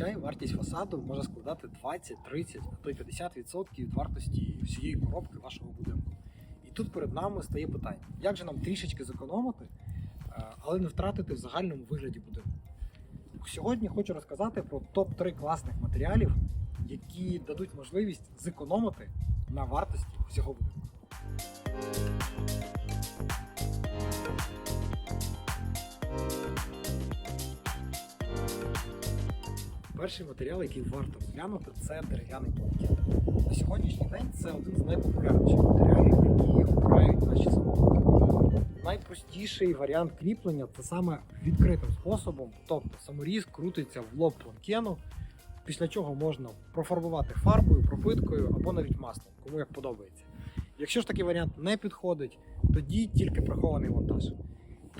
зазвичай вартість фасаду може складати 20, 30, а то й 50% від вартості всієї коробки вашого будинку. І тут перед нами стає питання: як же нам трішечки зекономити, е, але не втратити в загальному вигляді будинку? Сьогодні хочу розказати про топ-3 класних матеріалів, які дадуть можливість зекономити на вартості всього будинку. Перший матеріал, який варто розглянути, це дерев'яний планкет. На сьогоднішній день це один з найпопулярніших матеріалів, які обирають наші замовники. Найпростіший варіант кріплення це саме відкритим способом, тобто саморіз крутиться в лоб планкену, після чого можна профарбувати фарбою, пропиткою або навіть маслом, кому як подобається. Якщо ж такий варіант не підходить, тоді тільки прихований монтаж.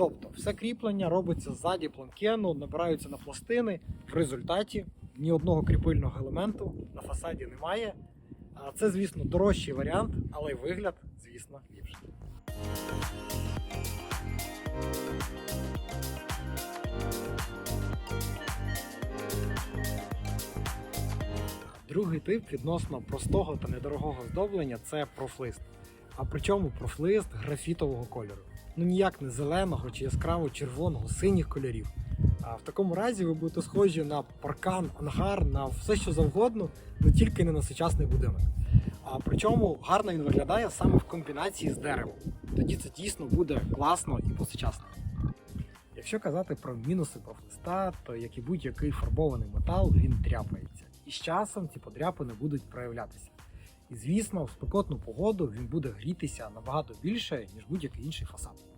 Тобто, все кріплення робиться ззаді планкену, набираються на пластини. В результаті ні одного кріпильного елементу на фасаді немає. Це, звісно, дорожчий варіант, але вигляд, звісно, ліпший. Другий тип відносно простого та недорогого здоблення це профлист. А причому профлист графітового кольору. Ну ніяк не зеленого чи яскраво червоного, синіх кольорів. А в такому разі ви будете схожі на паркан, ангар, на все що завгодно, але тільки не на сучасний будинок. А причому гарно він виглядає саме в комбінації з деревом. Тоді це дійсно буде класно і по-сучасному. Якщо казати про мінуси профлиста, то як і будь-який фарбований метал, він дряпається. І з часом ці подряпини будуть проявлятися. І звісно, в спекотну погоду він буде грітися набагато більше, ніж будь-який інший фасад.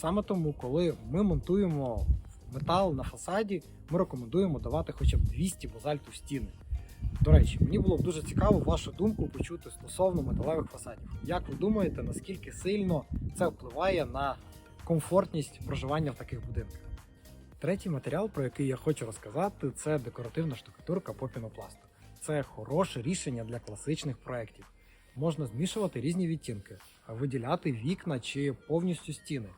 Саме тому, коли ми монтуємо метал на фасаді, ми рекомендуємо давати хоча б 200 базальту в стіни. До речі, мені було б дуже цікаво вашу думку почути стосовно металевих фасадів. Як ви думаєте, наскільки сильно це впливає на комфортність проживання в таких будинках? Третій матеріал, про який я хочу розказати, це декоративна штукатурка по пінопласту. Це хороше рішення для класичних проєктів. Можна змішувати різні відтінки, виділяти вікна чи повністю стіни.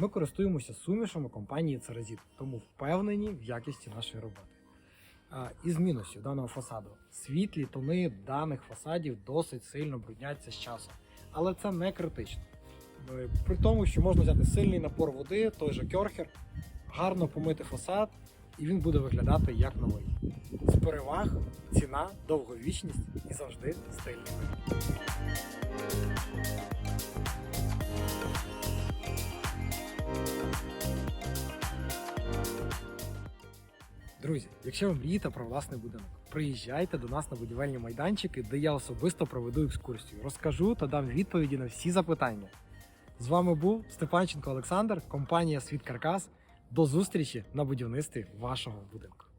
Ми користуємося сумішами компанії Церазіт, тому впевнені в якісті нашої роботи. Із мінусів даного фасаду світлі тони даних фасадів досить сильно брудняться з часом, але це не критично. Е, При тому, що можна взяти сильний напор води, той же кьорхер, гарно помити фасад, і він буде виглядати як новий. З переваг ціна, довговічність і завжди стильний. Друзі, якщо ви мрієте про власний будинок, приїжджайте до нас на будівельні майданчики, де я особисто проведу екскурсію. Розкажу та дам відповіді на всі запитання. З вами був Степанченко Олександр, компанія Світ Каркас. До зустрічі на будівництві вашого будинку.